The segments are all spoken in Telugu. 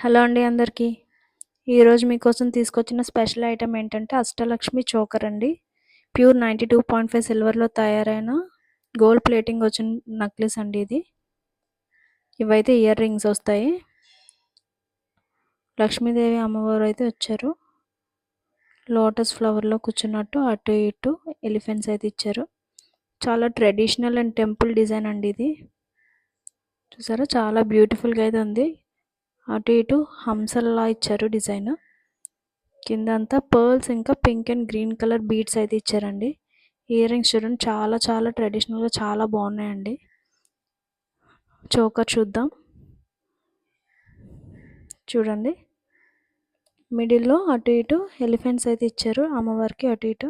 హలో అండి అందరికీ. ఈరోజు మీకోసం తీసుకొచ్చిన స్పెషల్ ఐటెం ఏంటంటే అష్టలక్ష్మి చోకర్ అండి. Pure ninety two point five సిల్వర్లో తయారైన గోల్డ్ ప్లేటింగ్ వచ్చిన నక్లెస్ అండి ఇది. ఇవైతే ఇయర్ రింగ్స్ వస్తాయి. లక్ష్మీదేవి అమ్మవారు అయితే వచ్చారు. లోటస్ ఫ్లవర్లో కూర్చున్నట్టు అటు ఇటు ఎలిఫెంట్స్ అయితే ఇచ్చారు. చాలా ట్రెడిషనల్ అండ్ టెంపుల్ డిజైన్ అండి ఇది. చూసారా? చాలా బ్యూటిఫుల్గా అయితే ఉంది. అటు ఇటు హంసల్లా ఇచ్చారు డిజైన్. కింద అంతా పర్ల్స్ ఇంకా pink and green colour beads అయితే ఇచ్చారండి. ఇయర్ రింగ్స్ చూడండి చాలా చాలా ట్రెడిషనల్గా చాలా బాగున్నాయండి. చోకర్ చూద్దాం. చూడండి. మిడిల్లో అటు ఇటు ఎలిఫెంట్స్ అయితే ఇచ్చారు అమ్మవారికి అటు ఇటు.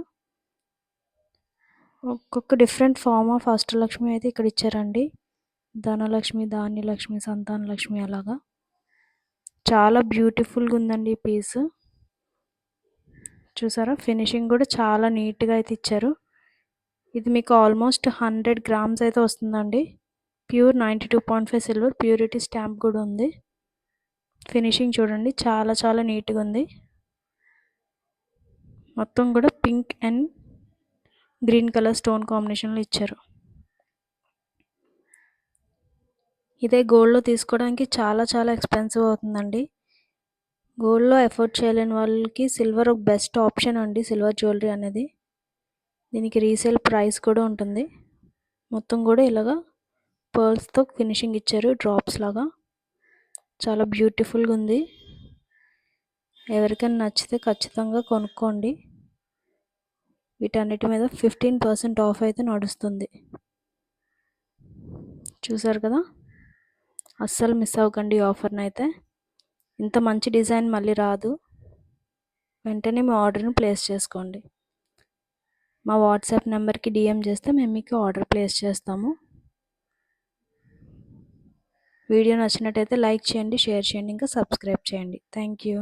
ఒక్కొక్క డిఫరెంట్ ఫామ్ ఆఫ్ అష్టలక్ష్మి అయితే ఇక్కడ ఇచ్చారండి. ధనలక్ష్మి ధాన్యలక్ష్మి సంతానలక్ష్మి అలాగా. చాలా బ్యూటిఫుల్గా ఉందండి ఈ పీస్. చూసారా? ఫినిషింగ్ కూడా చాలా నీట్గా అయితే ఇచ్చారు. ఇది మీకు ఆల్మోస్ట్ హండ్రెడ్ గ్రామ్స్ అయితే వస్తుందండి. Pure ninety two point five silver purity stamp కూడా ఉంది. ఫినిషింగ్ చూడండి చాలా చాలా నీట్గా ఉంది. మొత్తం కూడా pink and green colour stone కాంబినేషన్లో ఇచ్చారు. ఇదే గోల్డ్లో తీసుకోవడానికి చాలా చాలా ఎక్స్పెన్సివ్ అవుతుందండి. గోల్డ్లో ఎఫోర్డ్ చేయలేని వాళ్ళకి సిల్వర్ ఒక బెస్ట్ ఆప్షన్ అండి సిల్వర్ జ్యువెలరీ అనేది. దీనికి రీసేల్ ప్రైస్ కూడా ఉంటుంది. మొత్తం కూడా ఇలాగా పర్ల్స్తో ఫినిషింగ్ ఇచ్చారు డ్రాప్స్ లాగా. చాలా బ్యూటిఫుల్గా ఉంది. ఎవరికైనా నచ్చితే ఖచ్చితంగా కొనుక్కోండి. వీటన్నిటి మీద ఫిఫ్టీన్ పర్సెంట్ ఆఫ్ అయితే నడుస్తుంది. చూసారు కదా? అస్సలు మిస్ అవ్వకండి ఆఫర్ని అయితే ఇంత మంచి డిజైన్ మళ్ళీ రాదు. వెంటనే మీ ఆర్డర్ని ప్లేస్ చేసుకోండి. మా వాట్సాప్ నెంబర్కి డిఎం చేస్తే మేము మీకు ఆర్డర్ ప్లేస్ చేస్తాము. వీడియో నచ్చినట్టయితే లైక్ చేయండి షేర్ చేయండి ఇంకా సబ్స్క్రైబ్ చేయండి. Thank you.